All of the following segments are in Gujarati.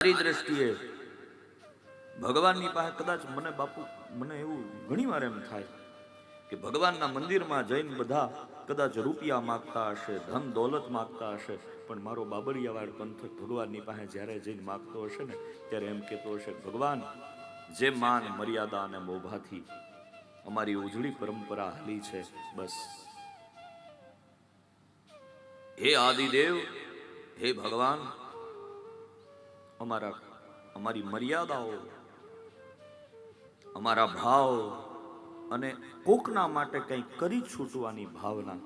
મારી દ્રષ્ટિએ ભગવાનની પાસે કદાચ મને બાપુ, મને એવું ઘણી વાર એમ થાય કે ભગવાનના મંદિરમાં જઈને બધા કદાચ રૂપિયા માગતા હશે, ધન દોલત માગતા હશે, પણ મારો બાબરિયાવાડ પંથક ભગવાનની પાસે જ્યારે જઈને માગતો હશે ને, ત્યારે એમ કહેતો હશે, ભગવાન, જે માન મર્યાદા અને મોભાથી અમારી ઉજળી પરંપરા હાલી છે, બસ. હે આદિદેવ, હે ભગવાન અમારા અમારી મર્યાદાઓ, અમારા ભાવ અને કોકના માટે કંઈ કરી છૂટવાની ભાવના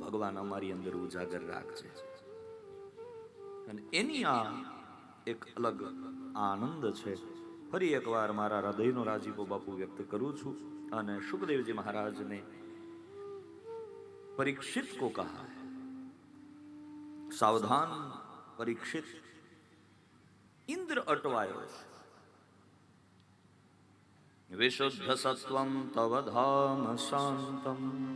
ભગવાન અમારી અંદર ઉજાગર રાખજે અને એની આ એક અલગ આનંદ છે. ફરી એકવાર મારા હૃદયનો રાજીપો બાપુ વ્યક્ત કરું છું અને સુખદેવજી મહારાજને પરીક્ષિત કો કહા સાવધાન, પરીક્ષિત ઇન્દ્ર અટવાયો છે. વિશુદ્ધ સત્વમ તવ ધામ શાંતમ.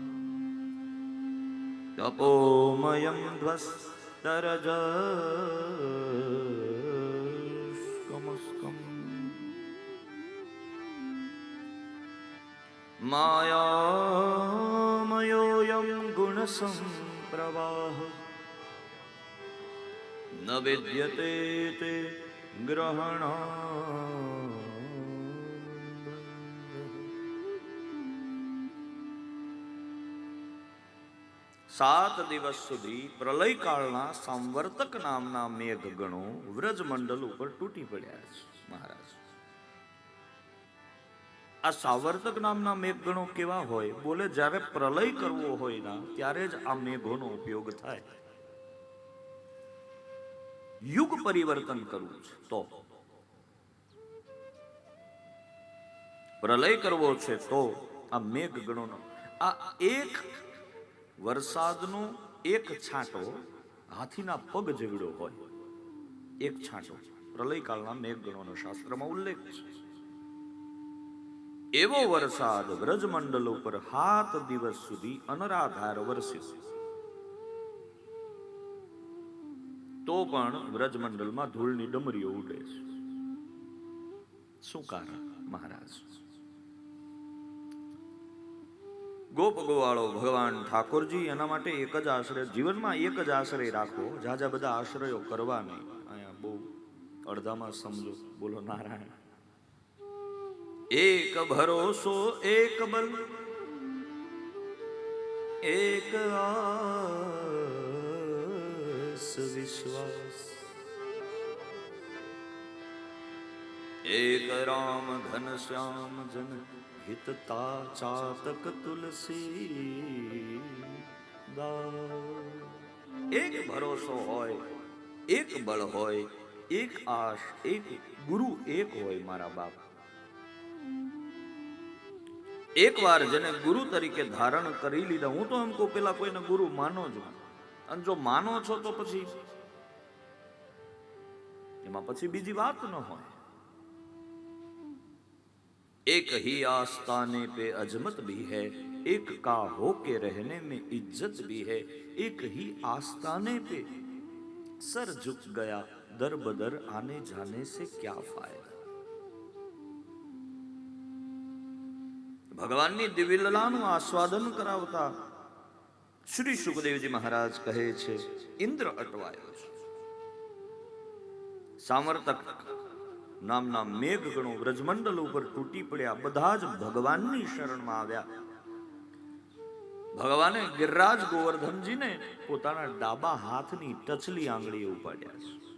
તપોમયમ ધ્વસ્તરજ. માયામયોયમ ગુણસંપ્રવાહ. ન વિદ્યતે તે ગ્રહણ સાત દિવસ સુધી પ્રલય કાળના સંવર્તક નામના મેઘ ગણો વ્રજમંડલ ઉપર તૂટી પડ્યા છે મહારાજ આ સાવર્તક નામના મેઘગણો કેવા હોય બોલે જ્યારે પ્રલય કરવો હોય ના ત્યારે જ આ મેઘોનો ઉપયોગ થાય યુગ પરિવર્તન કરવું છે. તો પ્રલય કરવો છે તો આ મેઘ ગણોનો આ એક વરસાદનો એક છાંટો હાથીના પગ જેવડો હોય, એક છાંટો. પ્રલયકાળના મેઘ ગણોનો શાસ્ત્રમાં ઉલ્લેખ છે. એવો વરસાદ વ્રજમંડલ ઉપર હાથ દિવસ સુધી અનરાધાર વરસ્યો. તો પણ વ્રજમંડળમાં ધૂળની ડમરીઓ ઉડે છે. શું કારણ, મહારાજ? ગોપ ગોવાળો ભગવાન ઠાકોરજી એના માટે એક જ આશ્રય જીવનમાં એક જ આશ્રય રાખો જાજા બધા આશ્રયો કરવા નહીં. અહીંયા બહુ અડધામાં સમજો. બોલો નારાયણ. એક ભરોસો, એક બલ, એક આસ વિશ્વાસ એક રામ ઘન શ્યામ જન હિતતા ચાતક તુલસી એક ભરોસો હોય એક બળ હોય એક આશ એક ગુરુ એક હોય મારા બાપ એક વાર જેને ગુરુ તરીકે ધારણ કરી લીધા હું તો એમ કહું પેલા કોઈને ગુરુ માનો જ અને જો માનો છો તો પછી એમાં પછી બીજી વાત ન હોય एक ही आस्ताने पे अजमत भी है एक का हो के रहने में इज्जत भी है एक ही आस्ताने पे सर झुक गया दर बदर आने जाने से क्या फायदा ભગવાનની દિવ્યલાનું આસ્વાદન કરાવતા શ્રી સુખદેવજી મહારાજ કહે છે, ઇન્દ્ર અટવાયો છે. સામર્થક નામના મેઘ ગણો વ્રજમંડળ ઉપર તૂટી પડ્યા, બધા જ ભગવાનની શરણમાં આવ્યા. ભગવાને ગિરરાજ ગોવર્ધનજીને પોતાના ડાબા હાથની ટચલી આંગળીએ ઉપાડ્યા છે.